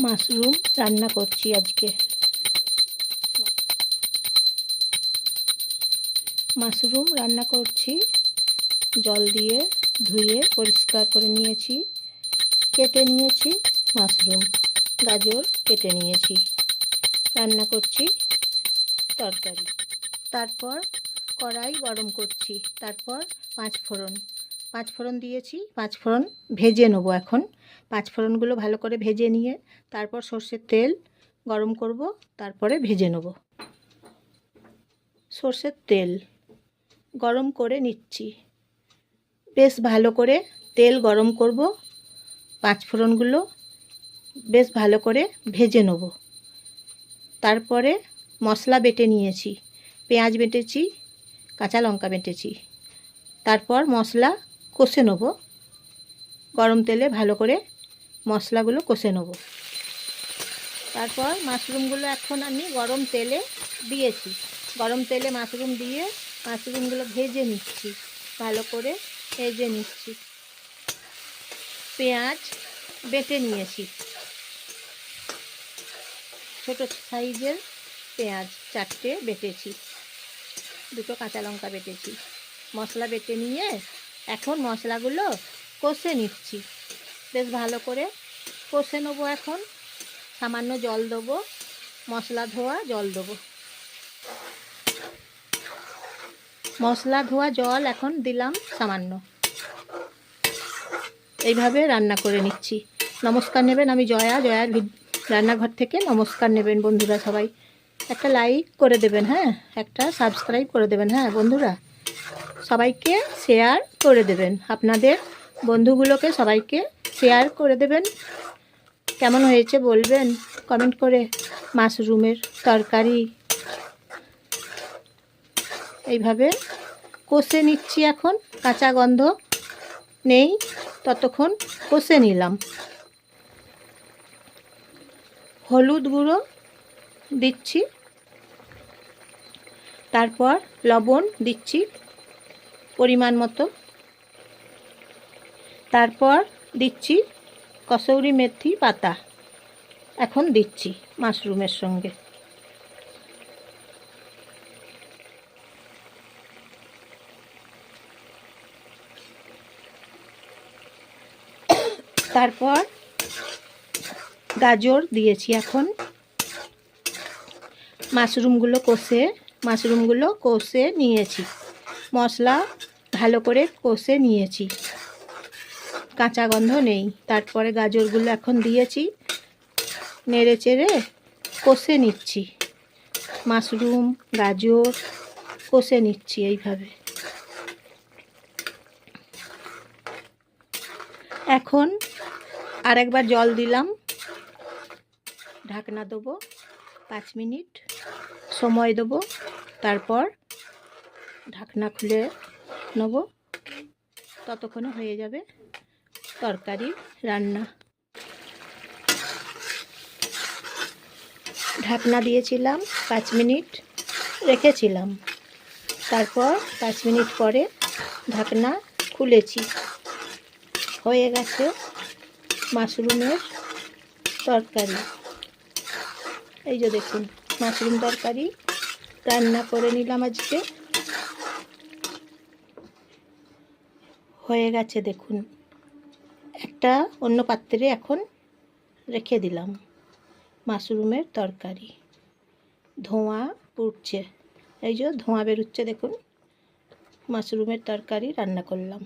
Mushroom রান্না করছি আজকে। মাশরুম রান্না করছি, জল দিয়ে ধুয়ে পরিষ্কার করে নিয়েছি, কেটে নিয়েছি মাশরুম, গাজর কেটে নিয়েছি, রান্না করছি তরকারি। তারপর কড়াই গরম করছি, তারপর পাঁচ ফোড়ন পাঁচ ফোড়ন দিয়েছি পাঁচ ফোড়ন ভেজে নেব এখন। পাঁচ ফোড়নগুলো ভালো করে ভেজে নিয়ে তারপর সর্ষের তেল গরম করব, তারপরে ভেজে নেব। সর্ষের তেল গরম করে নিচ্ছি। বেশ ভালো করে তেল গরম করব, পাঁচ ফোড়নগুলো বেশ ভালো করে ভেজে নেব। তারপরে মশলা বেটে নিয়েছি, পেঁয়াজ বেটেছি, কাঁচা লঙ্কা বেটেছি। তারপর মশলা কষে নেব। গরম তেলে ভালো করে মশলাগুলো কষে নেব। তারপর মাশরুমগুলো এখন আমি গরম তেলে দিয়েছি। গরম তেলে মাশরুম দিয়ে মাশরুমগুলো ভেজে নিচ্ছি, ভালো করে ভেজে নিচ্ছি। পেঁয়াজ বেটে নিয়েছি। ছোট সাইজের পেঁয়াজ চারটে বেটেছি, দুটো কাঁচা লঙ্কা বেটেছি। মশলা বেটে নিয়ে এখন মশলাগুলো কষে নিচ্ছি। বেশ ভালো করে কষে নেব এখন। সামান্য জল দেবো, মশলা ধোয়া জল দেবো। মশলা ধোয়া জল এখন দিলাম সামান্য। এইভাবে রান্না করে নিচ্ছি। নমস্কার নেবেন আমি জয়া। জয়ার রান্নাঘর থেকে নমস্কার নেবেন বন্ধুরা সবাই। একটা লাইক করে দেবেন হ্যাঁ? একটা সাবস্ক্রাইব করে দেবেন হ্যাঁ বন্ধুরা? সবাইকে শেয়ার করে দেবেন। আপনাদের বন্ধুগুলোকে সবাইকে শেয়ার করে দেবেন। কেমন হয়েছে বলবেন? কমেন্ট করে। মাশরুমের তরকারি। এইভাবে কষে নিচ্ছি এখন। কাঁচা গন্ধ নেই। ততক্ষণ কষে নিলাম। হলুদ গুঁড়ো দিচ্ছি। তারপর লবণ দিচ্ছি পরিমাণ মতো। তারপর দিচ্ছি কসৌরি মেথি পাতা। এখন দিচ্ছি মাশরুমের সঙ্গে। তারপর গাজর দিয়েছি এখন। মাশরুমগুলো কষে মাশরুমগুলো কষে নিয়েছি। মশলা ভালো করে কষে নিয়েছি। কাঁচা গন্ধ নেই। তারপরে গাজরগুলো এখন দিয়েছি। নেড়ে চেড়ে কষে নিচ্ছি। মাশরুম, গাজর কষে নিচ্ছি এইভাবে। এখন আরেকবার জল দিলাম। ঢাকনা দেবো, পাঁচ মিনিট সময় দেবো। তারপর ঢাকনা খুলে নেব। ততক্ষণে হয়ে যাবে। তরকারি, রান্না। ঢাকনা দিয়েছিলাম পাঁচ মিনিট, রেখেছিলাম। তারপর পাঁচ মিনিট পরে ঢাকনা খুলেছি। হয়ে গেছে মাশরুমের তরকারি। এই যে দেখুন, মাশরুম তরকারি রান্না করে নিলাম আজকে। হয়ে গেছে দেখুন। একটা অন্য পাত্রে এখন রেখে দিলাম মাশরুমের তরকারি। ধোঁয়া পুড়ছে। এই যে ধোঁয়া বেরোচ্ছে দেখুন। মাশরুমের তরকারি রান্না করলাম।